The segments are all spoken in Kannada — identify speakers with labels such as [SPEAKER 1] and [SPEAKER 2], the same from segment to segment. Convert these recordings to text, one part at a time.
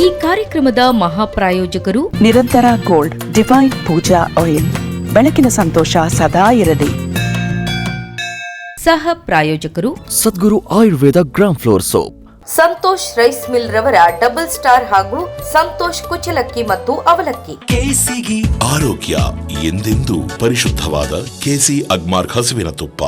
[SPEAKER 1] ಈ ಕಾರ್ಯಕ್ರಮದ ಮಹಾಪ್ರಾಯೋಜಕರು
[SPEAKER 2] ನಿರಂತರ ಗೋಲ್ಡ್ ಡಿವೈನ್ ಪೂಜಾ ಆಯಿಲ್. ಬೆಳಕಿನ ಸಂತೋಷ ಸದಾ ಇರಲಿ.
[SPEAKER 1] ಸಹ ಪ್ರಾಯೋಜಕರು
[SPEAKER 3] Sadguru Ayurveda gram flour soap.
[SPEAKER 1] Santosh rice mill ರವರ ಡಬಲ್ ಸ್ಟಾರ್ ಹಾಗೂ ಸಂತೋಷ್ ಕುಚಲಕ್ಕಿ ಮತ್ತು ಅವಲಕ್ಕಿ.
[SPEAKER 4] ಕೆಸಿಗಿ ಆರೋಗ್ಯ ಎಂದೆಂದೂ ಪರಿಶುದ್ಧವಾದ ಕೆಸಿ ಅಗ್ಮಾರ್ ಹಸುವಿನ ತುಪ್ಪ.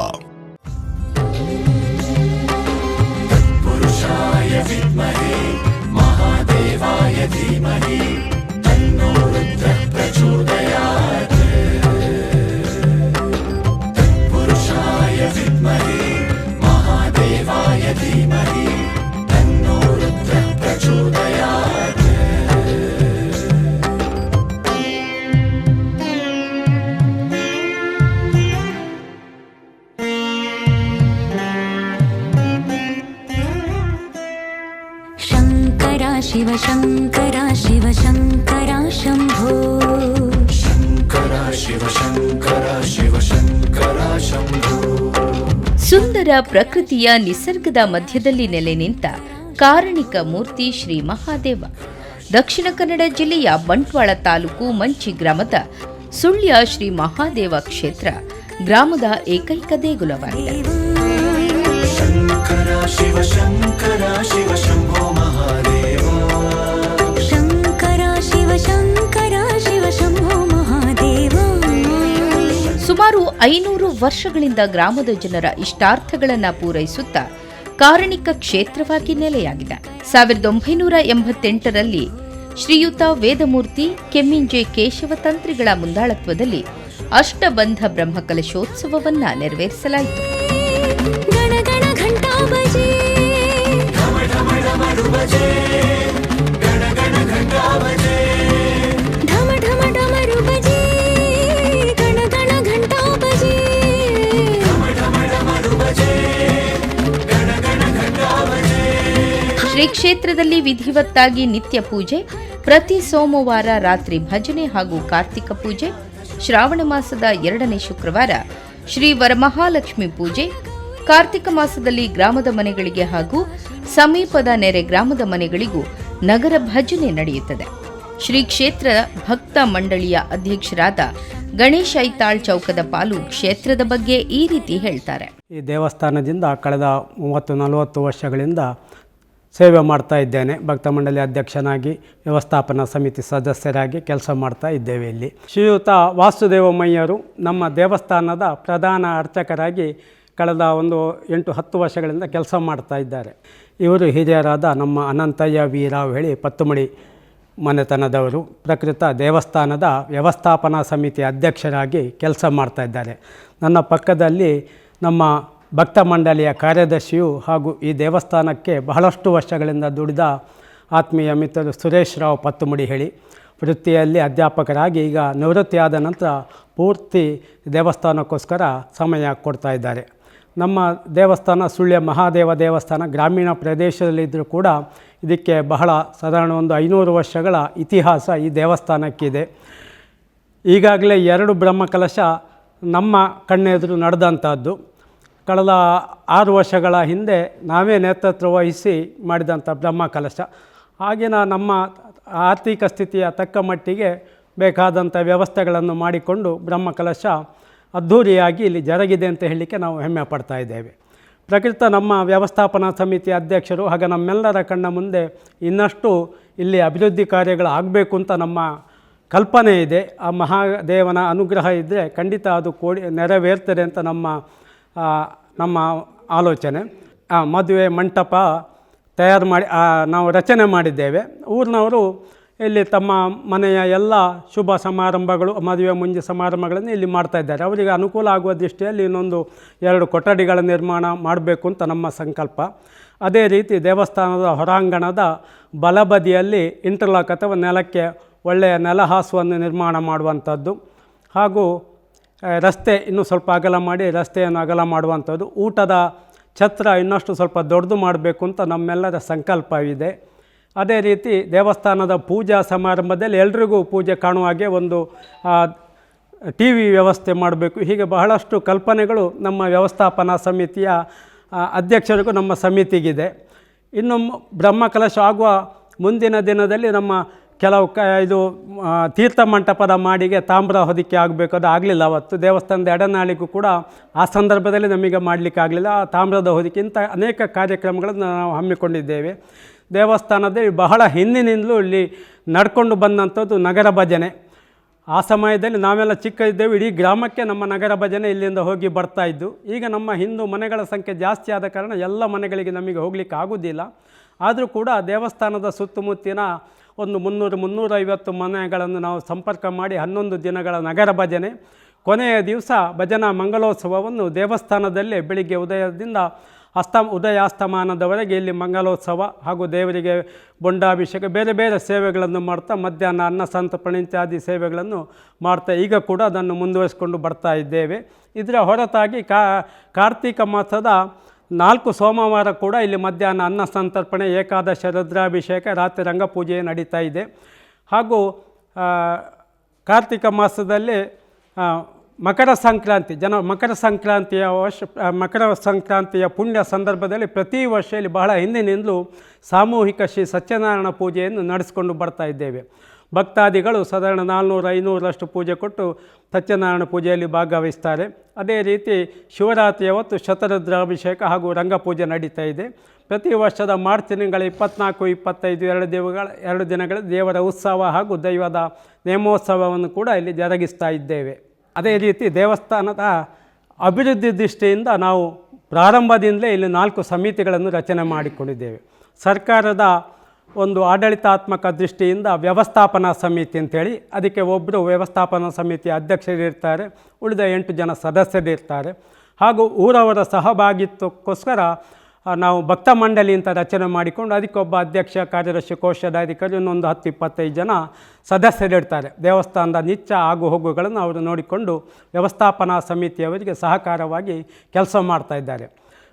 [SPEAKER 1] ಪ್ರಕೃತಿಯ ನಿಸರ್ಗದ ಮಧ್ಯದಲ್ಲಿ ನೆಲೆ ನಿಂತ ಕಾರಣಿಕ ಮೂರ್ತಿ ಶ್ರೀ ಮಹಾದೇವ. ದಕ್ಷಿಣ ಕನ್ನಡ ಜಿಲ್ಲೆಯ ಬಂಟ್ವಾಳ ತಾಲೂಕು ಮಂಚಿ ಗ್ರಾಮದ ಸುಳ್ಯ ಶ್ರೀ ಮಹಾದೇವ ಕ್ಷೇತ್ರ ಗ್ರಾಮದ ಏಕೈಕ ದೇಗುಲವಾಗಿದೆ. ಸುಮಾರು ಐನೂರು ವರ್ಷಗಳಿಂದ ಗ್ರಾಮದ ಜನರ ಇಷ್ಟಾರ್ಥಗಳನ್ನು ಪೂರೈಸುತ್ತಾ ಕಾರಣಿಕ ಕ್ಷೇತ್ರವಾಗಿ ನೆಲೆಯಾಗಿದೆ. ಸಾವಿರದ ಒಂಬೈನೂರ ಎಂಬತ್ತೆಂಟರಲ್ಲಿ ಶ್ರೀಯುತ ವೇದಮೂರ್ತಿ ಕೆಮ್ಮಿಂಜೆ ಕೇಶವ ತಂತ್ರಿಗಳ ಮುಂದಾಳತ್ವದಲ್ಲಿ ಅಷ್ಟಬಂಧ ಬ್ರಹ್ಮಕಲಶೋತ್ಸವವನ್ನ ನೆರವೇರಿಸಲಾಯಿತು.
[SPEAKER 5] ಗಣ ಗಣ ಘಂಟಾ
[SPEAKER 1] ಕ್ಷೇತ್ರದಲ್ಲಿ ವಿಧಿವತ್ತಾಗಿ ನಿತ್ಯ ಪೂಜೆ, ಪ್ರತಿ ಸೋಮವಾರ ರಾತ್ರಿ ಭಜನೆ ಹಾಗೂ ಕಾರ್ತಿಕ ಪೂಜೆ, ಶ್ರಾವಣ ಮಾಸದ ಎರಡನೇ ಶುಕ್ರವಾರ ಶ್ರೀ ವರಮಹಾಲಕ್ಷ್ಮಿ ಪೂಜೆ, ಕಾರ್ತಿಕ ಮಾಸದಲ್ಲಿ ಗ್ರಾಮದ ಮನೆಗಳಿಗೆ ಹಾಗೂ ಸಮೀಪದ ನೆರೆ ಗ್ರಾಮದ ಮನೆಗಳಿಗೂ ನಗರ ಭಜನೆ ನಡೆಯುತ್ತದೆ. ಶ್ರೀ ಕ್ಷೇತ್ರ ಭಕ್ತ ಮಂಡಳಿಯ ಅಧ್ಯಕ್ಷರಾದ ಗಣೇಶ್ ಐತಾಳ್ ಚೌಕದ ಪಾಲು ಕ್ಷೇತ್ರದ ಬಗ್ಗೆ ಈ ರೀತಿ ಹೇಳ್ತಾರೆ.
[SPEAKER 6] ಈ ದೇವಸ್ಥಾನದಿಂದ ಕಳೆದ ಮೂವತ್ತು ನಲವತ್ತು ವರ್ಷಗಳಿಂದ ಸೇವೆ ಮಾಡ್ತಾ ಇದ್ದೇನೆ. ಭಕ್ತ ಮಂಡಳಿ ಅಧ್ಯಕ್ಷನಾಗಿ, ವ್ಯವಸ್ಥಾಪನಾ ಸಮಿತಿ ಸದಸ್ಯರಾಗಿ ಕೆಲಸ ಮಾಡ್ತಾ ಇದ್ದೇವೆ ಇಲ್ಲಿ. ಶ್ರೀಯುತ ವಾಸುದೇವಮಯ್ಯರು ನಮ್ಮ ದೇವಸ್ಥಾನದ ಪ್ರಧಾನ ಅರ್ಚಕರಾಗಿ ಕಳೆದ ಒಂದು ಎಂಟು ಹತ್ತು ವರ್ಷಗಳಿಂದ ಕೆಲಸ ಮಾಡ್ತಾ ಇದ್ದಾರೆ. ಇವರು ಹಿರಿಯರಾದ ನಮ್ಮ ಅನಂತಯ್ಯ ವೀರಾವ್ ಹೇಳಿ ಪತ್ತುಮಡಿ ಮನೆತನದವರು, ಪ್ರಕೃತ ದೇವಸ್ಥಾನದ ವ್ಯವಸ್ಥಾಪನಾ ಸಮಿತಿ ಅಧ್ಯಕ್ಷರಾಗಿ ಕೆಲಸ ಮಾಡ್ತಾ ಇದ್ದಾರೆ. ನನ್ನ ಪಕ್ಕದಲ್ಲಿ ನಮ್ಮ ಭಕ್ತ ಮಂಡಳಿಯ ಕಾರ್ಯದರ್ಶಿಯು ಹಾಗೂ ಈ ದೇವಸ್ಥಾನಕ್ಕೆ ಬಹಳಷ್ಟು ವರ್ಷಗಳಿಂದ ದುಡಿದ ಆತ್ಮೀಯ ಮಿತ್ರರು ಸುರೇಶ್ ರಾವ್ ಪತ್ತುಮುಡಿ ಹೇಳಿ. ವೃತ್ತಿಯಲ್ಲಿ ಅಧ್ಯಾಪಕರಾಗಿ ಈಗ ನಿವೃತ್ತಿಯಾದ ನಂತರ ಪೂರ್ತಿ ದೇವಸ್ಥಾನಕ್ಕೋಸ್ಕರ ಸಮಯ ಕೊಡ್ತಾ ಇದ್ದಾರೆ. ನಮ್ಮ ದೇವಸ್ಥಾನ ಸುಳ್ಯ ಮಹಾದೇವ ದೇವಸ್ಥಾನ ಗ್ರಾಮೀಣ ಪ್ರದೇಶದಲ್ಲಿದ್ದರೂ ಕೂಡ ಇದಕ್ಕೆ ಬಹಳ ಸಾಧಾರಣ ಒಂದು ಐನೂರು ವರ್ಷಗಳ ಇತಿಹಾಸ ಈ ದೇವಸ್ಥಾನಕ್ಕಿದೆ. ಈಗಾಗಲೇ ಎರಡು ಬ್ರಹ್ಮಕಲಶ ನಮ್ಮ ಕಣ್ಣೆದುರು ನಡೆದಂಥದ್ದು. ಕಳೆದ ಆರು ವರ್ಷಗಳ ಹಿಂದೆ ನಾವೇ ನೇತೃತ್ವ ವಹಿಸಿ ಮಾಡಿದಂಥ ಬ್ರಹ್ಮ ಕಲಶ. ಆಗಿನ ನಮ್ಮ ಆರ್ಥಿಕ ಸ್ಥಿತಿಯ ತಕ್ಕ ಮಟ್ಟಿಗೆ ಬೇಕಾದಂಥ ವ್ಯವಸ್ಥೆಗಳನ್ನು ಮಾಡಿಕೊಂಡು ಬ್ರಹ್ಮ ಕಲಶ ಅದ್ಧೂರಿಯಾಗಿ ಇಲ್ಲಿ ಜರುಗಿದೆ ಅಂತ ಹೇಳಲಿಕ್ಕೆ ನಾವು ಹೆಮ್ಮೆ ಪಡ್ತಾ ಇದ್ದೇವೆ. ಪ್ರಕೃತ ನಮ್ಮ ವ್ಯವಸ್ಥಾಪನಾ ಸಮಿತಿ ಅಧ್ಯಕ್ಷರು ಹಾಗೆ ನಮ್ಮೆಲ್ಲರ ಕಣ್ಣ ಮುಂದೆ ಇನ್ನಷ್ಟು ಇಲ್ಲಿ ಅಭಿವೃದ್ಧಿ ಕಾರ್ಯಗಳು ಆಗಬೇಕು ಅಂತ ನಮ್ಮ ಕಲ್ಪನೆ ಇದೆ. ಆ ಮಹಾದೇವನ ಅನುಗ್ರಹ ಇದ್ದರೆ ಖಂಡಿತ ಅದು ಕೋಡಿ ನೆರವೇರ್ತದೆ ಅಂತ ನಮ್ಮ ನಮ್ಮ ಆಲೋಚನೆ. ಮದುವೆ ಮಂಟಪ ತಯಾರು ಮಾಡಿ ನಾವು ರಚನೆ ಮಾಡಿದ್ದೇವೆ. ಊರಿನವರು ಇಲ್ಲಿ ತಮ್ಮ ಮನೆಯ ಎಲ್ಲ ಶುಭ ಸಮಾರಂಭಗಳು, ಮದುವೆ ಮುಂಜಿ ಸಮಾರಂಭಗಳನ್ನು ಇಲ್ಲಿ ಮಾಡ್ತಾ ಇದ್ದಾರೆ. ಅವರಿಗೆ ಅನುಕೂಲ ಆಗುವ ದೃಷ್ಟಿಯಲ್ಲಿ ಇನ್ನೊಂದು ಎರಡು ಕೊಠಡಿಗಳ ನಿರ್ಮಾಣ ಮಾಡಬೇಕು ಅಂತ ನಮ್ಮ ಸಂಕಲ್ಪ. ಅದೇ ರೀತಿ ದೇವಸ್ಥಾನದ ಹೊರಾಂಗಣದ ಬಲಬದಿಯಲ್ಲಿ ಇಂಟರ್ಲಾಕ್ ಅಥವಾ ನೆಲಕ್ಕೆ ಒಳ್ಳೆಯ ನೆಲಹಾಸುವನ್ನು ನಿರ್ಮಾಣ ಮಾಡುವಂಥದ್ದು. ಹಾಗೂ ರಸ್ತೆ ಇನ್ನೂ ಸ್ವಲ್ಪ ಅಗಲ ಮಾಡಿ ರಸ್ತೆಯನ್ನು ಅಗಲ ಮಾಡುವಂಥದ್ದು. ಊಟದ ಛತ್ರ ಇನ್ನಷ್ಟು ಸ್ವಲ್ಪ ದೊಡ್ಡದು ಮಾಡಬೇಕು ಅಂತ ನಮ್ಮೆಲ್ಲರ ಸಂಕಲ್ಪವಿದೆ. ಅದೇ ರೀತಿ ದೇವಸ್ಥಾನದ ಪೂಜಾ ಸಮಾರಂಭದಲ್ಲಿ ಎಲ್ರಿಗೂ ಪೂಜೆ ಕಾಣುವ ಹಾಗೆ ಒಂದು ಟಿ ವಿ ವ್ಯವಸ್ಥೆ ಮಾಡಬೇಕು. ಹೀಗೆ ಬಹಳಷ್ಟು ಕಲ್ಪನೆಗಳು ನಮ್ಮ ವ್ಯವಸ್ಥಾಪನಾ ಸಮಿತಿಯ ಅಧ್ಯಕ್ಷರಿಗೂ ನಮ್ಮ ಸಮಿತಿಗಿದೆ. ಇನ್ನು ಬ್ರಹ್ಮಕಲಶ ಆಗುವ ಮುಂದಿನ ದಿನದಲ್ಲಿ ನಮ್ಮ ಕೆಲವು ಕ ಇದು ತೀರ್ಥ ಮಂಟಪದ ಮಾಡಿಗೆ ತಾಮ್ರ ಹೊದಿಕೆ ಆಗಬೇಕು, ಅದು ಆಗಲಿಲ್ಲ ಅವತ್ತು. ದೇವಸ್ಥಾನದ ಎಡನಾಳಿಗೂ ಕೂಡ ಆ ಸಂದರ್ಭದಲ್ಲಿ ನಮಗೆ ಮಾಡಲಿಕ್ಕೆ ಆಗಲಿಲ್ಲ. ಆ ತಾಮ್ರದ ಹೊದಿಕೆ ಇಂಥ ಅನೇಕ ಕಾರ್ಯಕ್ರಮಗಳನ್ನು ನಾವು ಹಮ್ಮಿಕೊಂಡಿದ್ದೇವೆ. ದೇವಸ್ಥಾನದಲ್ಲಿ ಬಹಳ ಹಿಂದಿನಿಂದಲೂ ಇಲ್ಲಿ ನಡ್ಕೊಂಡು ಬಂದಂಥದ್ದು ನಗರ ಭಜನೆ. ಆ ಸಮಯದಲ್ಲಿ ನಾವೆಲ್ಲ ಚಿಕ್ಕ ಇದ್ದೇವೆ, ಇಡೀ ಗ್ರಾಮಕ್ಕೆ ನಮ್ಮ ನಗರ ಭಜನೆ ಇಲ್ಲಿಂದ ಹೋಗಿ ಬರ್ತಾ ಇದ್ದು, ಈಗ ನಮ್ಮ ಹಿಂದೂ ಮನೆಗಳ ಸಂಖ್ಯೆ ಜಾಸ್ತಿ ಆದ ಕಾರಣ ಎಲ್ಲ ಮನೆಗಳಿಗೆ ನಮಗೆ ಹೋಗಲಿಕ್ಕೆ ಆಗೋದಿಲ್ಲ. ಆದರೂ ಕೂಡ ದೇವಸ್ಥಾನದ ಸುತ್ತಮುತ್ತಿನ ಒಂದು ಮುನ್ನೂರು ಮುನ್ನೂರೈವತ್ತು ಮನೆಗಳನ್ನು ನಾವು ಸಂಪರ್ಕ ಮಾಡಿ ಹನ್ನೊಂದು ದಿನಗಳ ನಗರ ಭಜನೆ, ಕೊನೆಯ ದಿವಸ ಭಜನಾ ಮಂಗಲೋತ್ಸವವನ್ನು ದೇವಸ್ಥಾನದಲ್ಲೇ ಬೆಳಿಗ್ಗೆ ಉದಯದಿಂದ ಅಸ್ತ, ಉದಯಾಸ್ತಮಾನದವರೆಗೆ ಇಲ್ಲಿ ಮಂಗಲೋತ್ಸವ ಹಾಗೂ ದೇವರಿಗೆ ಬೊಂಡಾಭಿಷೇಕ ಬೇರೆ ಬೇರೆ ಸೇವೆಗಳನ್ನು ಮಾಡ್ತಾ ಮಧ್ಯಾಹ್ನ ಅನ್ನ, ಸಂತ ಪ್ರಣಿತ್ಯಾದಿ ಸೇವೆಗಳನ್ನು ಮಾಡ್ತಾ ಈಗ ಕೂಡ ಅದನ್ನು ಮುಂದುವರಿಸಿಕೊಂಡು ಬರ್ತಾ ಇದ್ದೇವೆ. ಇದರ ಹೊರತಾಗಿ ಕಾರ್ತೀಕ ಮಾಸದ ನಾಲ್ಕು ಸೋಮವಾರ ಕೂಡ ಇಲ್ಲಿ ಮಧ್ಯಾಹ್ನ ಅನ್ನ ಸಂತರ್ಪಣೆ, ಏಕಾದಶ ರುದ್ರಾಭಿಷೇಕ, ರಾತ್ರಿ ರಂಗಪೂಜೆ ನಡೀತಾ ಇದೆ. ಹಾಗೂ ಕಾರ್ತಿಕ ಮಾಸದಲ್ಲಿ ಮಕರ ಸಂಕ್ರಾಂತಿ, ಜನ, ಮಕರ ಸಂಕ್ರಾಂತಿಯ ವರ್ಷ ಮಕರ ಸಂಕ್ರಾಂತಿಯ ಪುಣ್ಯ ಸಂದರ್ಭದಲ್ಲಿ ಪ್ರತಿ ವರ್ಷ ಇಲ್ಲಿ ಬಹಳ ಹಿಂದಿನಿಂದಲೂ ಸಾಮೂಹಿಕ ಶ್ರೀ ಸತ್ಯನಾರಾಯಣ ಪೂಜೆಯನ್ನು ನಡೆಸಿಕೊಂಡು ಬರ್ತಾ ಇದ್ದೇವೆ. ಭಕ್ತಾದಿಗಳು ಸಾಧಾರಣ ನಾಲ್ನೂರು ಐನೂರಷ್ಟು ಪೂಜೆ ಕೊಟ್ಟು ಸತ್ಯನಾರಾಯಣ ಪೂಜೆಯಲ್ಲಿ ಭಾಗವಹಿಸ್ತಾರೆ. ಅದೇ ರೀತಿ ಶಿವರಾತ್ರಿಯ ಹೊತ್ತು ಶತರುದ್ರಾಭಿಷೇಕ ಹಾಗೂ ರಂಗಪೂಜೆ ನಡೀತಾ ಇದೆ. ಪ್ರತಿ ವರ್ಷದ ಮಾರ್ಚ್ ತಿಂಗಳ ಇಪ್ಪತ್ನಾಲ್ಕು, ಇಪ್ಪತ್ತೈದು ಎರಡು ದಿನಗಳ ಎರಡು ದಿನಗಳ ದೇವರ ಉತ್ಸವ ಹಾಗೂ ದೈವದ ನೇಮೋತ್ಸವವನ್ನು ಕೂಡ ಇಲ್ಲಿ ಜರುಗಿಸ್ತಾ ಇದ್ದೇವೆ. ಅದೇ ರೀತಿ ದೇವಸ್ಥಾನದ ಅಭಿವೃದ್ಧಿ ದೃಷ್ಟಿಯಿಂದ ನಾವು ಪ್ರಾರಂಭದಿಂದಲೇ ಇಲ್ಲಿ ನಾಲ್ಕು ಸಮಿತಿಗಳನ್ನು ರಚನೆ ಮಾಡಿಕೊಂಡಿದ್ದೇವೆ. ಸರ್ಕಾರದ ಒಂದು ಆಡಳಿತಾತ್ಮಕ ದೃಷ್ಟಿಯಿಂದ ವ್ಯವಸ್ಥಾಪನಾ ಸಮಿತಿ ಅಂತೇಳಿ ಅದಕ್ಕೆ ಒಬ್ಬರು ವ್ಯವಸ್ಥಾಪನಾ ಸಮಿತಿಯ ಅಧ್ಯಕ್ಷರಿರ್ತಾರೆ, ಉಳಿದ ಎಂಟು ಜನ ಸದಸ್ಯರಿರ್ತಾರೆ. ಹಾಗೂ ಊರವರ ಸಹಭಾಗಿತ್ವಕ್ಕೋಸ್ಕರ ನಾವು ಭಕ್ತ ಮಂಡಳಿ ಅಂತ ರಚನೆ ಮಾಡಿಕೊಂಡು, ಅದಕ್ಕೊಬ್ಬ ಅಧ್ಯಕ್ಷ ಕಾರ್ಯದರ್ಶಿ ಕೋಶಾಧಿಕಾರಿ ಇನ್ನೊಂದು ಹತ್ತು ಇಪ್ಪತ್ತೈದು ಜನ ಸದಸ್ಯರಿರ್ತಾರೆ. ದೇವಸ್ಥಾನದ ನಿತ್ಯ ಆಗು ಹೋಗುಗಳನ್ನು ಅವರು ನೋಡಿಕೊಂಡು ವ್ಯವಸ್ಥಾಪನಾ ಸಮಿತಿಯವರಿಗೆ ಸಹಕಾರವಾಗಿ ಕೆಲಸ ಮಾಡ್ತಾ ಇದ್ದಾರೆ.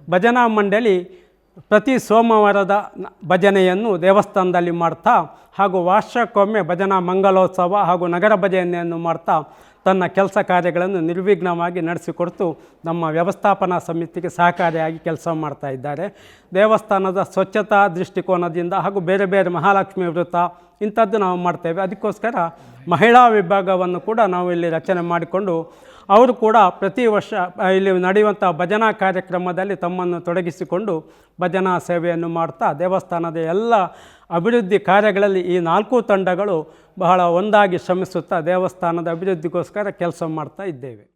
[SPEAKER 6] ಭಜನಾ ಮಂಡಳಿ ಪ್ರತಿ ಸೋಮವಾರದ ಭಜನೆಯನ್ನು ದೇವಸ್ಥಾನದಲ್ಲಿ ಮಾಡ್ತಾ ಹಾಗೂ ವಾರ್ಷಕ್ಕೊಮ್ಮೆ ಭಜನಾ ಮಂಗಲೋತ್ಸವ ಹಾಗೂ ನಗರ ಭಜನೆಯನ್ನು ಮಾಡ್ತಾ ತನ್ನ ಕೆಲಸ ಕಾರ್ಯಗಳನ್ನು ನಿರ್ವಿಘ್ನವಾಗಿ ನಡೆಸಿಕೊಡ್ತು. ನಮ್ಮ ವ್ಯವಸ್ಥಾಪನಾ ಸಮಿತಿಗೆ ಸಹಕಾರಿಯಾಗಿ ಕೆಲಸ ಮಾಡ್ತಾ ಇದ್ದಾರೆ. ದೇವಸ್ಥಾನದ ಸ್ವಚ್ಛತಾ ದೃಷ್ಟಿಕೋನದಿಂದ ಹಾಗೂ ಬೇರೆ ಬೇರೆ ಮಹಾಲಕ್ಷ್ಮಿ ವೃತ್ತ ಇಂಥದ್ದು ನಾವು ಮಾಡ್ತೇವೆ. ಅದಕ್ಕೋಸ್ಕರ ಮಹಿಳಾ ವಿಭಾಗವನ್ನು ಕೂಡ ನಾವು ಇಲ್ಲಿ ರಚನೆ ಮಾಡಿಕೊಂಡು ಅವರು ಕೂಡ ಪ್ರತಿ ವರ್ಷ ಇಲ್ಲಿ ನಡೆಯುವಂಥ ಭಜನಾ ಕಾರ್ಯಕ್ರಮದಲ್ಲಿ ತಮ್ಮನ್ನು ತೊಡಗಿಸಿಕೊಂಡು ಭಜನಾ ಸೇವೆಯನ್ನು ಮಾಡ್ತಾ ದೇವಸ್ಥಾನದ ಎಲ್ಲ ಅಭಿವೃದ್ಧಿ ಕಾರ್ಯಗಳಲ್ಲಿ ಈ ನಾಲ್ಕು ತಂಡಗಳು ಬಹಳ ಒಂದಾಗಿ ಶ್ರಮಿಸುತ್ತಾ ದೇವಸ್ಥಾನದ ಅಭಿವೃದ್ಧಿಗೋಸ್ಕರ ಕೆಲಸ ಮಾಡ್ತಾ ಇದ್ದೇವೆ.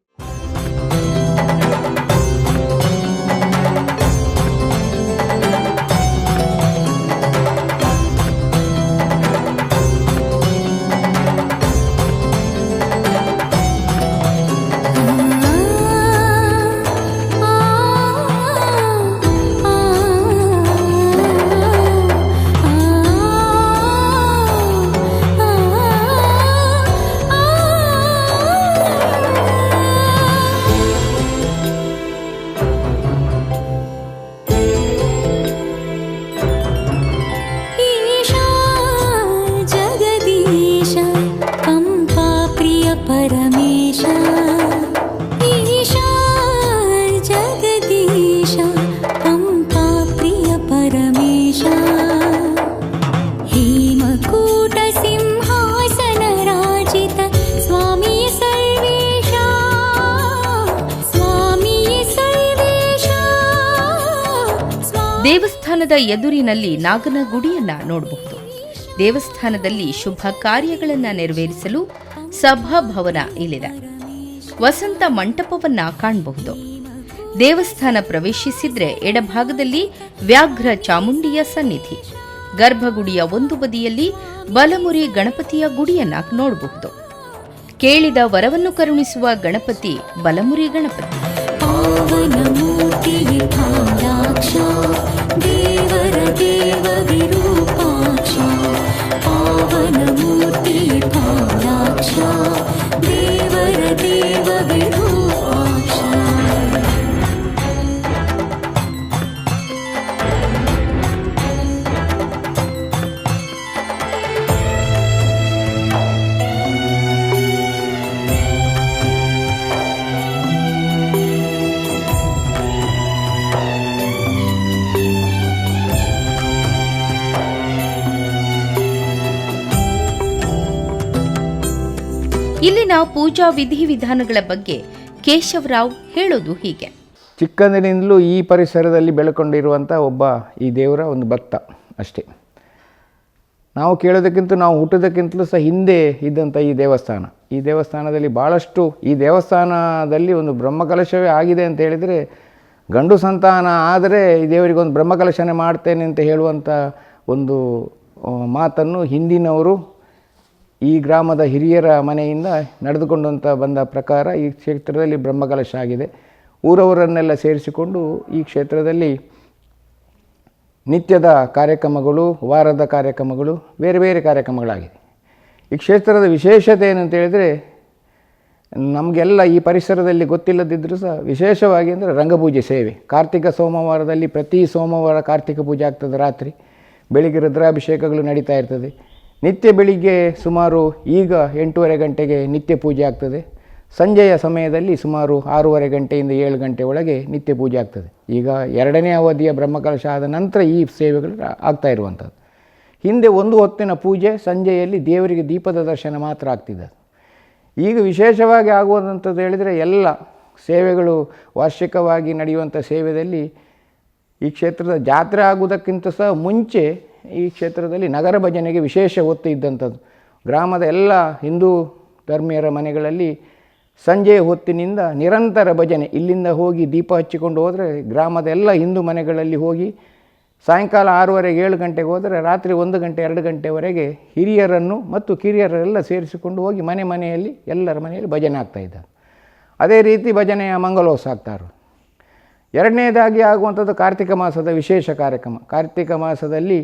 [SPEAKER 1] ದೇವಸ್ಥಾನದ ಎದುರಿನಲ್ಲಿ ನಾಗನ ಗುಡಿಯನ್ನ ನೋಡಬಹುದು. ದೇವಸ್ಥಾನದಲ್ಲಿ ಶುಭ ಕಾರ್ಯಗಳನ್ನ ನೆರವೇರಿಸಲು ಸಭಾಭವನ ಇಲ್ಲಿದೆ. ವಸಂತ ಮಂಟಪವನ್ನ ಕಾಣಬಹುದು. ದೇವಸ್ಥಾನ ಪ್ರವೇಶಿಸಿದ್ರೆ ಎಡಭಾಗದಲ್ಲಿ ವ್ಯಾಘ್ರ ಚಾಮುಂಡಿಯ ಸನ್ನಿಧಿ. ಗರ್ಭಗುಡಿಯ ಒಂದು ಬದಿಯಲ್ಲಿ ಬಲಮುರಿ ಗಣಪತಿಯ ಗುಡಿಯನ್ನ ನೋಡಬಹುದು. ಕೇಳಿದ ವರವನ್ನು ಕರುಣಿಸುವ ಗಣಪತಿ ಬಲಮುರಿ ಗಣಪತಿ.
[SPEAKER 5] देवर देवररूपाक्षा
[SPEAKER 1] पावन भूत ವಿಧಿವಿಧಾನಗಳ ಬಗ್ಗೆ ಕೇಶವರಾವ್ ಹೇಳೋದು ಹೀಗೆ.
[SPEAKER 7] ಚಿಕ್ಕಂದಿನಿಂದಲೂ ಈ ಪರಿಸರದಲ್ಲಿ ಬೆಳ್ಕೊಂಡಿರುವಂಥ ಒಬ್ಬ ಈ ದೇವರ ಒಂದು ಭಕ್ತ ಅಷ್ಟೇ. ನಾವು ಕೇಳೋದಕ್ಕಿಂತ ನಾವು ಹುಟ್ಟೋದಕ್ಕಿಂತಲೂ ಸಹ ಹಿಂದೆ ಇದ್ದಂಥ ಈ ದೇವಸ್ಥಾನ. ಈ ದೇವಸ್ಥಾನದಲ್ಲಿ ಭಾಳಷ್ಟು, ಈ ದೇವಸ್ಥಾನದಲ್ಲಿ ಒಂದು ಬ್ರಹ್ಮಕಲಶವೇ ಆಗಿದೆ ಅಂತ ಹೇಳಿದರೆ, ಗಂಡು ಸಂತಾನ ಆದರೆ ಈ ದೇವರಿಗೆ ಒಂದು ಬ್ರಹ್ಮಕಲಶನೇ ಮಾಡ್ತೇನೆ ಅಂತ ಹೇಳುವಂಥ ಒಂದು ಮಾತನ್ನು ಹಿಂದಿನವರು ಈ ಗ್ರಾಮದ ಹಿರಿಯರ ಮನೆಯಿಂದ ನಡೆದುಕೊಂಡಂತ ಬಂದ ಪ್ರಕಾರ ಈ ಕ್ಷೇತ್ರದಲ್ಲಿ ಬ್ರಹ್ಮಕಲಶ ಆಗಿದೆ. ಊರವರನ್ನೆಲ್ಲ ಸೇರಿಸಿಕೊಂಡು ಈ ಕ್ಷೇತ್ರದಲ್ಲಿ ನಿತ್ಯದ ಕಾರ್ಯಕ್ರಮಗಳು, ವಾರದ ಕಾರ್ಯಕ್ರಮಗಳು, ಬೇರೆ ಬೇರೆ ಕಾರ್ಯಕ್ರಮಗಳಾಗಿದೆ ಈ ಕ್ಷೇತ್ರದ ವಿಶೇಷತೆ ಏನಂತ ಹೇಳಿದರೆ, ನಮಗೆಲ್ಲ ಈ ಪರಿಸರದಲ್ಲಿ ಗೊತ್ತಿಲ್ಲದಿದ್ದರೂ ಸಹ ವಿಶೇಷವಾಗಿ ಅಂದರೆ ರಂಗಪೂಜೆ ಸೇವೆ. ಕಾರ್ತಿಕ ಸೋಮವಾರದಲ್ಲಿ ಪ್ರತಿ ಸೋಮವಾರ ಕಾರ್ತಿಕ ಪೂಜೆ ಆಗ್ತದೆ ರಾತ್ರಿ. ಬೆಳಿಗ್ಗೆ ರುದ್ರಾಭಿಷೇಕಗಳು ನಡೀತಾ ಇರ್ತದೆ. ನಿತ್ಯ ಬೆಳಿಗ್ಗೆ ಸುಮಾರು ಈಗ ಎಂಟೂವರೆ ಗಂಟೆಗೆ ನಿತ್ಯ ಪೂಜೆ ಆಗ್ತದೆ. ಸಂಜೆಯ ಸಮಯದಲ್ಲಿ ಸುಮಾರು ಆರೂವರೆ ಗಂಟೆಯಿಂದ ಏಳು ಗಂಟೆ ಒಳಗೆ ನಿತ್ಯ ಪೂಜೆ ಆಗ್ತದೆ. ಈಗ ಎರಡನೇ ಅವಧಿಯ ಬ್ರಹ್ಮಕಲಶ ಆದ ನಂತರ ಈ ಸೇವೆಗಳು ಆಗ್ತಾ ಇರುವಂಥದ್ದು. ಹಿಂದೆ ಒಂದು ಹೊತ್ತಿನ ಪೂಜೆ ಸಂಜೆಯಲ್ಲಿ ದೇವರಿಗೆ ದೀಪದ ದರ್ಶನ ಮಾತ್ರ ಆಗ್ತಿದೆ. ಈಗ ವಿಶೇಷವಾಗಿ ಆಗುವಂಥದ್ದು ಹೇಳಿದರೆ ಎಲ್ಲ ಸೇವೆಗಳು ವಾರ್ಷಿಕವಾಗಿ ನಡೆಯುವಂಥ ಸೇವೆಯಲ್ಲಿ ಈ ಕ್ಷೇತ್ರದ ಜಾತ್ರೆ ಆಗುವುದಕ್ಕಿಂತ ಸಹ ಮುಂಚೆ ಈ ಕ್ಷೇತ್ರದಲ್ಲಿ ನಗರ ಭಜನೆಗೆ ವಿಶೇಷ ಒತ್ತು ಇದ್ದಂಥದ್ದು. ಗ್ರಾಮದ ಎಲ್ಲ ಹಿಂದೂ ಧರ್ಮೀಯರ ಮನೆಗಳಲ್ಲಿ ಸಂಜೆಯ ಹೊತ್ತಿನಿಂದ ನಿರಂತರ ಭಜನೆ. ಇಲ್ಲಿಂದ ಹೋಗಿ ದೀಪ ಹಚ್ಚಿಕೊಂಡು ಹೋದರೆ ಗ್ರಾಮದ ಎಲ್ಲ ಹಿಂದೂ ಮನೆಗಳಲ್ಲಿ ಹೋಗಿ ಸಾಯಂಕಾಲ ಆರೂವರೆಗೆ ಏಳು ಗಂಟೆಗೆ ಹೋದರೆ ರಾತ್ರಿ ಒಂದು ಗಂಟೆ, ಎರಡು ಗಂಟೆವರೆಗೆ ಹಿರಿಯರನ್ನು ಮತ್ತು ಕಿರಿಯರೆಲ್ಲ ಸೇರಿಸಿಕೊಂಡು ಹೋಗಿ ಮನೆ ಮನೆಯಲ್ಲಿ ಎಲ್ಲರ ಮನೆಯಲ್ಲಿ ಭಜನೆ ಆಗ್ತಾ ಇದ್ದಾರೆ ಅದೇ ರೀತಿ ಭಜನೆಯ ಮಂಗಲೋಸ ಆಗ್ತಾರೆ ಎರಡನೇದಾಗಿ ಆಗುವಂಥದ್ದು ಕಾರ್ತಿಕ ಮಾಸದ ವಿಶೇಷ ಕಾರ್ಯಕ್ರಮ. ಕಾರ್ತಿಕ ಮಾಸದಲ್ಲಿ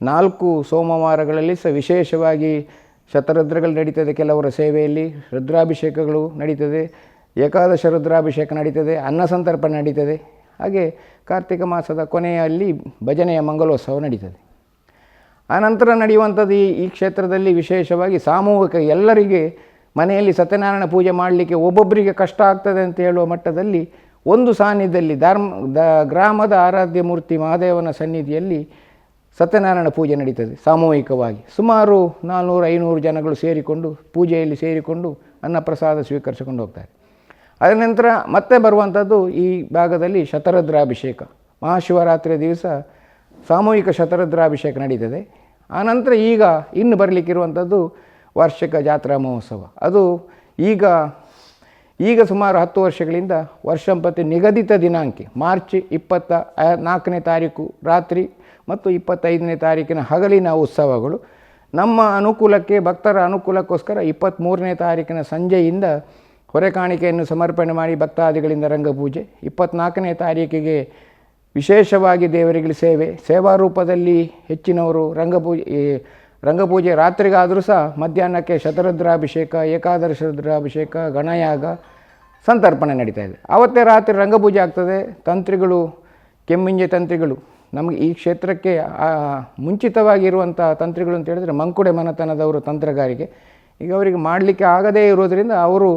[SPEAKER 7] ನಾಲ್ಕು ಸೋಮವಾರಗಳಲ್ಲಿ ಸಹ ವಿಶೇಷವಾಗಿ ಶತರುದ್ರಗಳು ನಡೀತದೆ ಕೆಲವರ ಸೇವೆಯಲ್ಲಿ, ರುದ್ರಾಭಿಷೇಕಗಳು ನಡೀತದೆ, ಏಕಾದಶ ರುದ್ರಾಭಿಷೇಕ ನಡೀತದೆ, ಅನ್ನ ಸಂತರ್ಪಣೆ ನಡೀತದೆ. ಹಾಗೆ ಕಾರ್ತಿಕ ಮಾಸದ ಕೊನೆಯಲ್ಲಿ ಭಜನೆಯ ಮಂಗಲೋತ್ಸವ ನಡೀತದೆ. ಆನಂತರ ನಡೆಯುವಂಥದ್ದು ಈ ಈ ಕ್ಷೇತ್ರದಲ್ಲಿ ವಿಶೇಷವಾಗಿ ಸಾಮೂಹಿಕ ಎಲ್ಲರಿಗೆ ಮನೆಯಲ್ಲಿ ಸತ್ಯನಾರಾಯಣ ಪೂಜೆ ಮಾಡಲಿಕ್ಕೆ ಒಬ್ಬೊಬ್ಬರಿಗೆ ಕಷ್ಟ ಆಗ್ತದೆ ಅಂತ ಹೇಳುವ ಮಟ್ಟದಲ್ಲಿ ಒಂದು ಸಾನ್ನಿಧ್ಯದಲ್ಲಿ ಧರ್ಮ ದ ಗ್ರಾಮದ ಆರಾಧ್ಯ ಮೂರ್ತಿ ಮಹಾದೇವನ ಸನ್ನಿಧಿಯಲ್ಲಿ ಸತ್ಯನಾರಾಯಣ ಪೂಜೆ ನಡೀತದೆ ಸಾಮೂಹಿಕವಾಗಿ. ಸುಮಾರು ನಾನ್ನೂರು ಐನೂರು ಜನಗಳು ಸೇರಿಕೊಂಡು ಪೂಜೆಯಲ್ಲಿ ಸೇರಿಕೊಂಡು ಅನ್ನಪ್ರಸಾದ ಸ್ವೀಕರಿಸಿಕೊಂಡು ಹೋಗ್ತಾರೆ. ಅದರ ನಂತರ ಮತ್ತೆ ಬರುವಂಥದ್ದು ಈ ಭಾಗದಲ್ಲಿ ಶತರುದ್ರಾಭಿಷೇಕ. ಮಹಾಶಿವರಾತ್ರಿಯ ದಿವಸ ಸಾಮೂಹಿಕ ಶತರುದ್ರಾಭಿಷೇಕ ನಡೀತದೆ. ಆನಂತರ ಈಗ ಇನ್ನು ಬರಲಿಕ್ಕಿರುವಂಥದ್ದು ವಾರ್ಷಿಕ ಜಾತ್ರಾ ಮಹೋತ್ಸವ. ಅದು ಈಗ ಈಗ ಸುಮಾರು ಹತ್ತು ವರ್ಷಗಳಿಂದ ವರ್ಷಂಪತಿ ನಿಗದಿತ ದಿನಾಂಕ, ಮಾರ್ಚ್ ಇಪ್ಪತ್ತ ನಾಲ್ಕನೇ ತಾರೀಕು ರಾತ್ರಿ ಮತ್ತು ಇಪ್ಪತ್ತೈದನೇ ತಾರೀಕಿನ ಹಗಲಿನ ಉತ್ಸವಗಳು. ನಮ್ಮ ಅನುಕೂಲಕ್ಕೆ, ಭಕ್ತರ ಅನುಕೂಲಕ್ಕೋಸ್ಕರ ಇಪ್ಪತ್ತ್ಮೂರನೇ ತಾರೀಕಿನ ಸಂಜೆಯಿಂದ ಹೊರೆ ಕಾಣಿಕೆಯನ್ನು ಸಮರ್ಪಣೆ ಮಾಡಿ ಭಕ್ತಾದಿಗಳಿಂದ ರಂಗಪೂಜೆ. ಇಪ್ಪತ್ತ್ನಾಲ್ಕನೇ ತಾರೀಕಿಗೆ ವಿಶೇಷವಾಗಿ ದೇವರಿಗೆ ಸೇವೆ. ಸೇವಾ ರೂಪದಲ್ಲಿ ಹೆಚ್ಚಿನವರು ರಂಗಪೂಜೆ ರಂಗಪೂಜೆ ರಾತ್ರಿಗಾದರೂ ಸಹ ಮಧ್ಯಾಹ್ನಕ್ಕೆ ಶತರುದ್ರಾಭಿಷೇಕ, ಏಕಾದಶ ರುದ್ರಾಭಿಷೇಕ ಗಣಯಾಗ ಸಂತರ್ಪಣೆ ನಡೀತಾ ಇದೆ. ಆವತ್ತೇ ರಾತ್ರಿ ರಂಗಪೂಜೆ ಆಗ್ತದೆ. ತಂತ್ರಿಗಳು, ಕೆಮ್ಮಿಂಜೆ ತಂತ್ರಿಗಳು ನಮಗೆ ಈ ಕ್ಷೇತ್ರಕ್ಕೆ ಮುಂಚಿತವಾಗಿರುವಂಥ ತಂತ್ರಿಗಳು ಅಂತ ಹೇಳಿದರೆ ಮಂಕುಡೆ ಮನತನದವರು ತಂತ್ರಗಾರಿಕೆ ಈಗ ಅವರಿಗೆ ಮಾಡಲಿಕ್ಕೆ ಆಗದೇ ಇರೋದರಿಂದ ಅವರು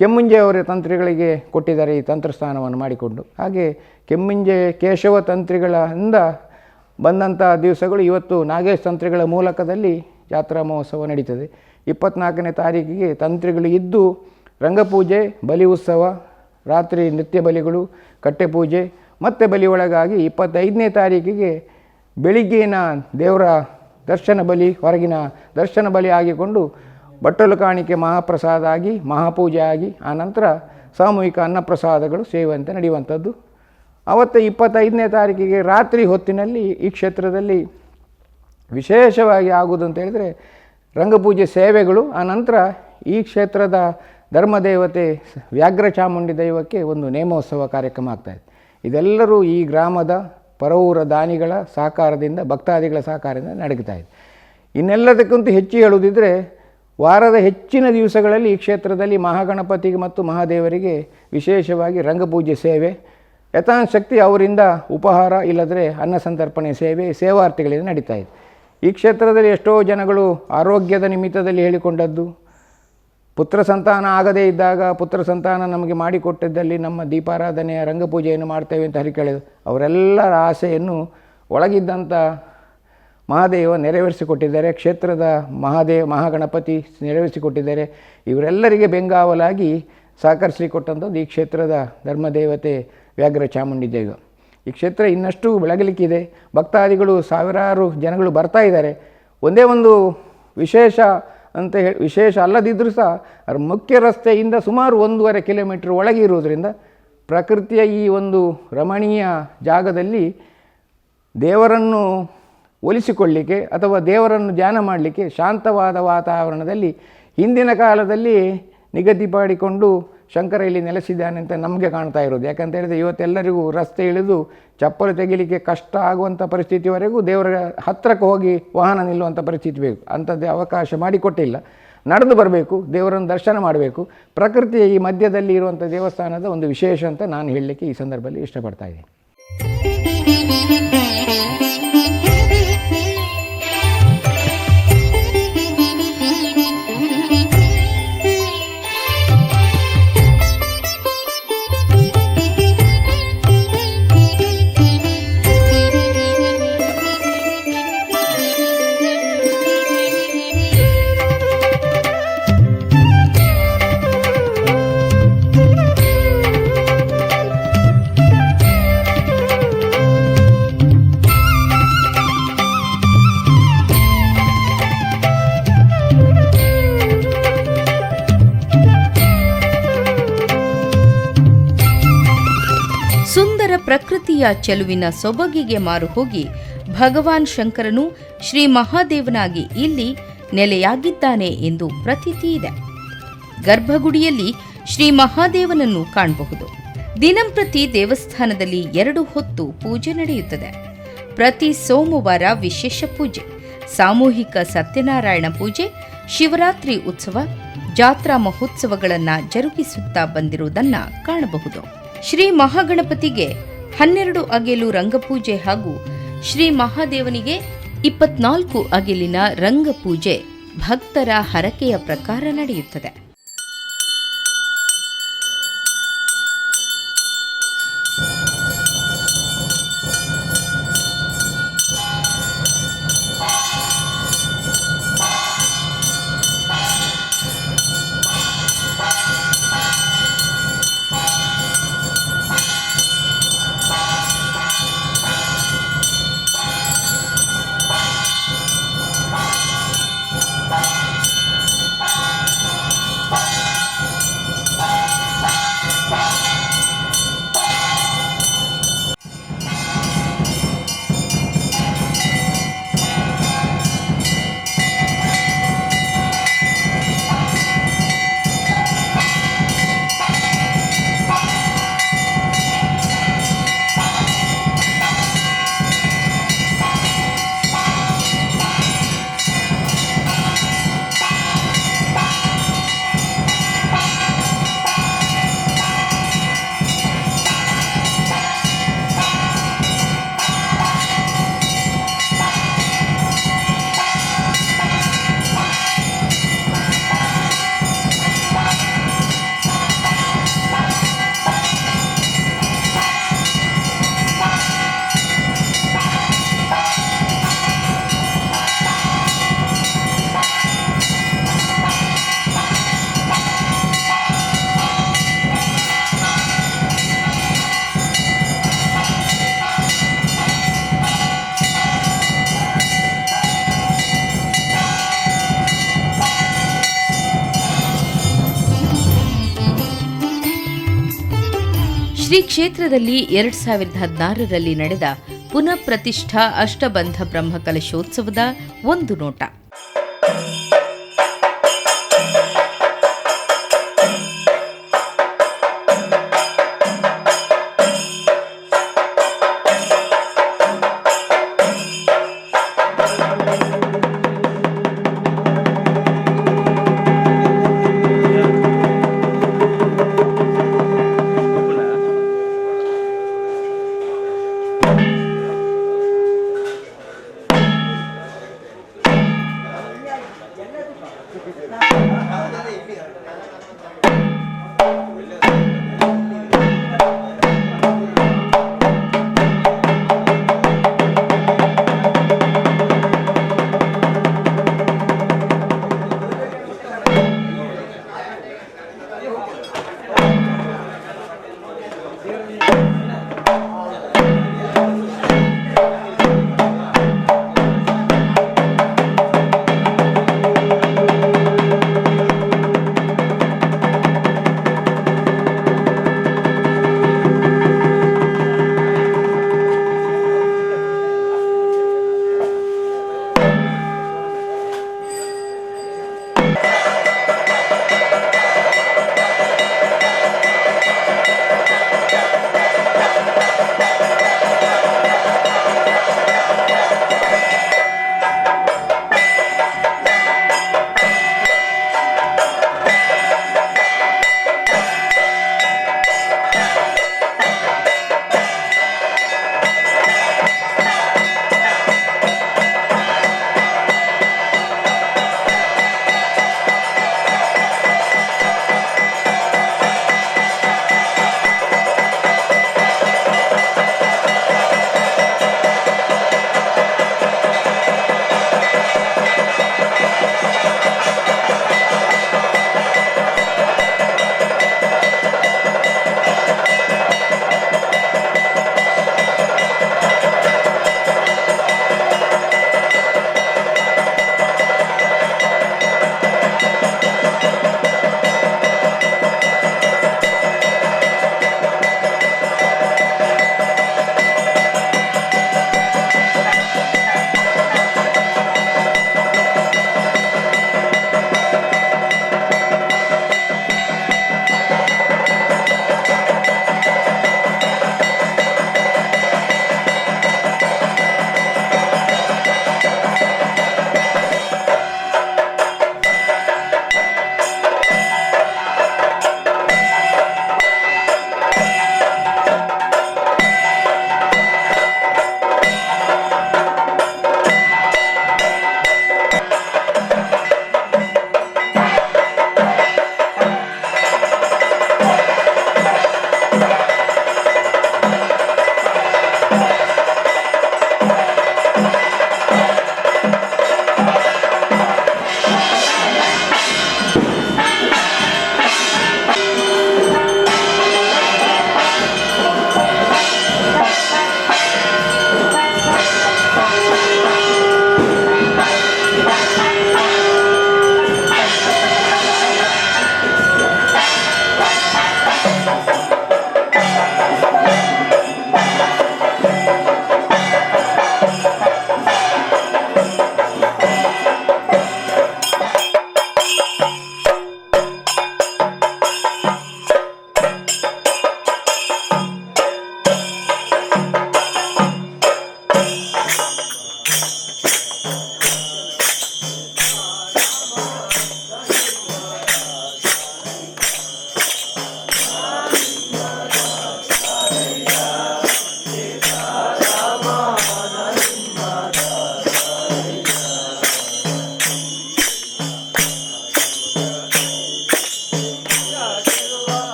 [SPEAKER 7] ಕೆಮ್ಮುಂಜೆ ಅವರ ತಂತ್ರಿಗಳಿಗೆ ಕೊಟ್ಟಿದ್ದಾರೆ ಈ ತಂತ್ರಸ್ಥಾನವನ್ನು ಮಾಡಿಕೊಂಡು. ಹಾಗೆ ಕೆಮ್ಮುಂಜೆ ಕೇಶವ ತಂತ್ರಿಗಳಿಂದ ಬಂದಂಥ ದಿವಸಗಳು ಇವತ್ತು ನಾಗೇಶ್ ತಂತ್ರಿಗಳ ಮೂಲಕದಲ್ಲಿ ಜಾತ್ರಾ ಮಹೋತ್ಸವ ನಡೀತದೆ. ಇಪ್ಪತ್ನಾಲ್ಕನೇ ತಾರೀಕಿಗೆ ತಂತ್ರಿಗಳು ಇದ್ದು, ರಂಗಪೂಜೆ, ಬಲಿ ಉತ್ಸವ, ರಾತ್ರಿ ನೃತ್ಯ ಬಲಿಗಳು, ಕಟ್ಟೆ ಪೂಜೆ ಮತ್ತೆ ಬಲಿ ಒಳಗಾಗಿ ಇಪ್ಪತ್ತೈದನೇ ತಾರೀಕಿಗೆ ಬೆಳಿಗ್ಗಿನ ದೇವರ ದರ್ಶನ ಬಲಿ, ಹೊರಗಿನ ದರ್ಶನ ಬಲಿ ಆಗಿಕೊಂಡು ಬಟ್ಟಲು ಕಾಣಿಕೆ ಮಹಾಪ್ರಸಾದ ಆಗಿ, ಮಹಾಪೂಜೆ ಆಗಿ ಆನಂತರ ಸಾಮೂಹಿಕ ಅನ್ನಪ್ರಸಾದಗಳು ಸೇವಂತೆ ನಡೆಯುವಂಥದ್ದು. ಅವತ್ತು ಇಪ್ಪತ್ತೈದನೇ ತಾರೀಕಿಗೆ ರಾತ್ರಿ ಹೊತ್ತಿನಲ್ಲಿ ಈ ಕ್ಷೇತ್ರದಲ್ಲಿ ವಿಶೇಷವಾಗಿ ಆಗುವುದು ಅಂತ ಹೇಳಿದರೆ ರಂಗಪೂಜೆ ಸೇವೆಗಳು ಆನಂತರ ಈ ಕ್ಷೇತ್ರದ ಧರ್ಮದೇವತೆ ವ್ಯಾಘ್ರ ಚಾಮುಂಡಿ ದೈವಕ್ಕೆ ಒಂದು ನೇಮೋತ್ಸವ ಕಾರ್ಯಕ್ರಮ ಆಗ್ತಾಯಿದೆ ಇದೆಲ್ಲರೂ ಈ ಗ್ರಾಮದ ಪರವೂರ ದಾನಿಗಳ ಸಹಕಾರದಿಂದ, ಭಕ್ತಾದಿಗಳ ಸಹಕಾರದಿಂದ ನಡೀತಾ ಇದೆ. ಇನ್ನೆಲ್ಲದಕ್ಕಿಂತ ಹೆಚ್ಚು ಹೇಳುವುದಿದ್ರೆ, ವಾರದ ಹೆಚ್ಚಿನ ದಿವಸಗಳಲ್ಲಿ ಈ ಕ್ಷೇತ್ರದಲ್ಲಿ ಮಹಾಗಣಪತಿಗೆ ಮತ್ತು ಮಹಾದೇವರಿಗೆ ವಿಶೇಷವಾಗಿ ರಂಗಪೂಜೆ ಸೇವೆ, ಯಥಾಶಕ್ತಿ ಅವರಿಂದ ಉಪಹಾರ ಇಲ್ಲದ್ರೆ ಅನ್ನ ಸಂತರ್ಪಣೆ ಸೇವೆ ಸೇವಾರ್ಥಿಗಳಿಂದ ನಡೀತಾ ಇದೆ. ಈ ಕ್ಷೇತ್ರದಲ್ಲಿ ಎಷ್ಟೋ ಜನಗಳು ಆರೋಗ್ಯದ ನಿಮಿತ್ತದಲ್ಲಿ ಹೇಳಿಕೊಂಡದ್ದು ಪುತ್ರ ಸಂತಾನ ಆಗದೇ ಇದ್ದಾಗ ಪುತ್ರ ಸಂತಾನ ನಮಗೆ ಮಾಡಿಕೊಟ್ಟಿದ್ದಲ್ಲಿ ನಮ್ಮ ದೀಪಾರಾಧನೆಯ ರಂಗಪೂಜೆಯನ್ನು ಮಾಡ್ತೇವೆ ಅಂತ ಹರಿಕೇಳಿದ್ರು. ಅವರೆಲ್ಲರ ಆಸೆಯನ್ನು ಒಳಗಿದ್ದಂಥ ಮಹಾದೇವ ನೆರವೇರಿಸಿಕೊಟ್ಟಿದ್ದಾರೆ. ಕ್ಷೇತ್ರದ ಮಹಾದೇವ ಮಹಾಗಣಪತಿ ನೆರವೇರಿಸಿಕೊಟ್ಟಿದ್ದಾರೆ. ಇವರೆಲ್ಲರಿಗೆ ಬೆಂಗಾವಲಾಗಿ ಸಹಕರಿಸಿಕೊಟ್ಟಂಥದ್ದು ಈ ಕ್ಷೇತ್ರದ ಧರ್ಮದೇವತೆ ವ್ಯಾಘ್ರ ಚಾಮುಂಡಿ ದೇವಿ ಈ ಕ್ಷೇತ್ರ ಇನ್ನಷ್ಟು ಬೆಳಗಲಿಕ್ಕಿದೆ. ಭಕ್ತಾದಿಗಳು ಸಾವಿರಾರು ಜನಗಳು ಬರ್ತಾ ಇದ್ದಾರೆ. ಒಂದೇ ಒಂದು ವಿಶೇಷ ಅಂತ ಹೇಳಿ ವಿಶೇಷ ಅಲ್ಲದಿದ್ದರೂ ಸಹ ಮುಖ್ಯ ರಸ್ತೆಯಿಂದ ಸುಮಾರು ಒಂದೂವರೆ ಕಿಲೋಮೀಟ್ರ್ ಒಳಗೆ ಇರುವುದರಿಂದ ಪ್ರಕೃತಿಯ ಈ ಒಂದು ರಮಣೀಯ ಜಾಗದಲ್ಲಿ ದೇವರನ್ನು ಒಲಿಸಿಕೊಳ್ಳಿಕ್ಕೆ ಅಥವಾ ದೇವರನ್ನು ಧ್ಯಾನ ಮಾಡಲಿಕ್ಕೆ ಶಾಂತವಾದ ವಾತಾವರಣದಲ್ಲಿ ಹಿಂದಿನ ಕಾಲದಲ್ಲಿ ನಿಗದಿ ಮಾಡಿಕೊಂಡು ಶಂಕರ ಇಲ್ಲಿ ನೆಲೆಸಿದ್ದಾನೆ ಅಂತ ನಮಗೆ ಕಾಣ್ತಾ ಇರೋದು. ಯಾಕಂತ ಹೇಳಿದ್ರೆ ಇವತ್ತೆಲ್ಲರಿಗೂ ರಸ್ತೆ ಇಳಿದು ಚಪ್ಪಲು ತೆಗಿಲಿಕ್ಕೆ ಕಷ್ಟ ಆಗುವಂಥ ಪರಿಸ್ಥಿತಿವರೆಗೂ ದೇವರ ಹತ್ತಿರಕ್ಕೆ ಹೋಗಿ ವಾಹನ ನಿಲ್ಲುವಂಥ ಪರಿಸ್ಥಿತಿ ಬೇಕು. ಅಂಥದ್ದೇ ಅವಕಾಶ ಮಾಡಿಕೊಟ್ಟಿಲ್ಲ. ನಡೆದು ಬರಬೇಕು, ದೇವರನ್ನು ದರ್ಶನ ಮಾಡಬೇಕು. ಪ್ರಕೃತಿಯ ಈ ಮಧ್ಯದಲ್ಲಿ ಇರುವಂಥ ದೇವಸ್ಥಾನದ ಒಂದು ವಿಶೇಷ ಅಂತ ನಾನು ಹೇಳಲಿಕ್ಕೆ ಈ ಸಂದರ್ಭದಲ್ಲಿ ಇಷ್ಟಪಡ್ತಾ ಇದ್ದೀನಿ.
[SPEAKER 1] ಪ್ರಕೃತಿಯ ಚೆಲುವಿನ ಸೊಬಗಿಗೆ ಮಾರು ಹೋಗಿ ಭಗವಾನ್ ಶಂಕರನು ಶ್ರೀ ಮಹಾದೇವನಾಗಿ ಇಲ್ಲಿ ನೆಲೆಯಾಗಿದ್ದಾನೆ ಎಂದು ಪ್ರತೀತಿ ಇದೆ. ಗರ್ಭಗುಡಿಯಲ್ಲಿ ಶ್ರೀ ಮಹಾದೇವನನ್ನು ಕಾಣಬಹುದು. ದಿನಂಪ್ರತಿ ದೇವಸ್ಥಾನದಲ್ಲಿ ಎರಡು ಹೊತ್ತು ಪೂಜೆ ನಡೆಯುತ್ತದೆ. ಪ್ರತಿ ಸೋಮವಾರ ವಿಶೇಷ ಪೂಜೆ, ಸಾಮೂಹಿಕ ಸತ್ಯನಾರಾಯಣ ಪೂಜೆ, ಶಿವರಾತ್ರಿ ಉತ್ಸವ, ಜಾತ್ರಾ ಮಹೋತ್ಸವಗಳನ್ನು ಜರುಗಿಸುತ್ತಾ ಬಂದಿರುವುದನ್ನ ಕಾಣಬಹುದು. ಶ್ರೀ ಮಹಾಗಣಪತಿಗೆ ಹನ್ನೆರಡು ಅಗೆಲು ರಂಗಪೂಜೆ ಹಾಗೂ ಶ್ರೀ ಮಹಾದೇವನಿಗೆ ಇಪ್ಪತ್ನಾಲ್ಕು ಅಗೆಲಿನ ರಂಗಪೂಜೆ ಭಕ್ತರ ಹರಕೆಯ ಪ್ರಕಾರ ನಡೆಯುತ್ತದೆ. ಶ್ರೀ ಕ್ಷೇತ್ರದಲ್ಲಿ ಎರಡ್ ಸಾವಿರದ ಹದಿನಾರರಲ್ಲಿ ನಡೆದ ಪುನಃ ಪ್ರತಿಷ್ಠಾ ಅಷ್ಟಬಂಧ ಬ್ರಹ್ಮಕಲಶೋತ್ಸವದ ಒಂದು ನೋಟ.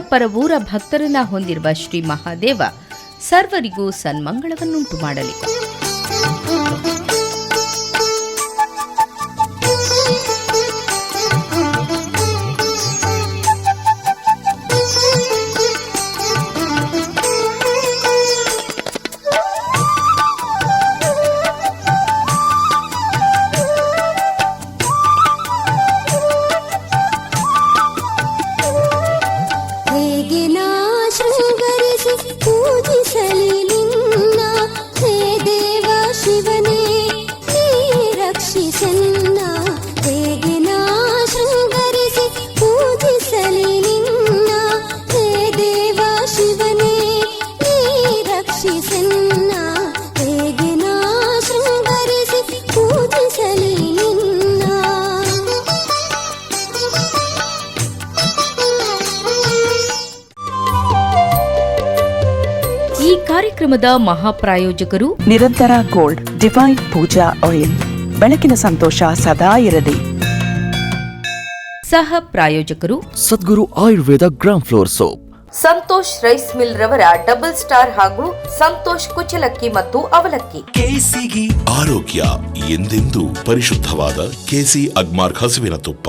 [SPEAKER 8] ಪರವೂರ ಭಕ್ತರನ್ನ ಹೊಂದಿರುವ ಶ್ರೀ ಮಹಾದೇವ ಸರ್ವರಿಗೂ ಸನ್ಮಂಗಳವನ್ನುಂಟು ಮಾಡಲಿ. ಕಾರ್ಯಕ್ರಮದ ಮಹಾಪ್ರಾಯೋಜಕರು
[SPEAKER 2] ನಿರಂತರ ಗೋಲ್ಡ್ ಡಿವೈನ್ ಪೂಜಾ ಆಯಿಲ್. ಬೆಳಕಿನ ಸಂತೋಷ ಸದಾ ಇರಲಿ.
[SPEAKER 8] ಸಹ ಪ್ರಾಯೋಜಕರು
[SPEAKER 4] Sadguru Ayurveda gram flour soap.
[SPEAKER 8] Santosh rice mill ರವರ ಡಬಲ್ ಸ್ಟಾರ್ ಹಾಗೂ ಸಂತೋಷ್ ಕುಚಲಕ್ಕಿ ಮತ್ತು ಅವಲಕ್ಕಿ.
[SPEAKER 9] ಆರೋಗ್ಯ ಎಂದೆಂದೂ ಪರಿಶುದ್ಧವಾದ ಕೆಸಿ ಅಗ್ಮಾರ್ಕ್ ಹಸುವಿನ ತುಪ್ಪ.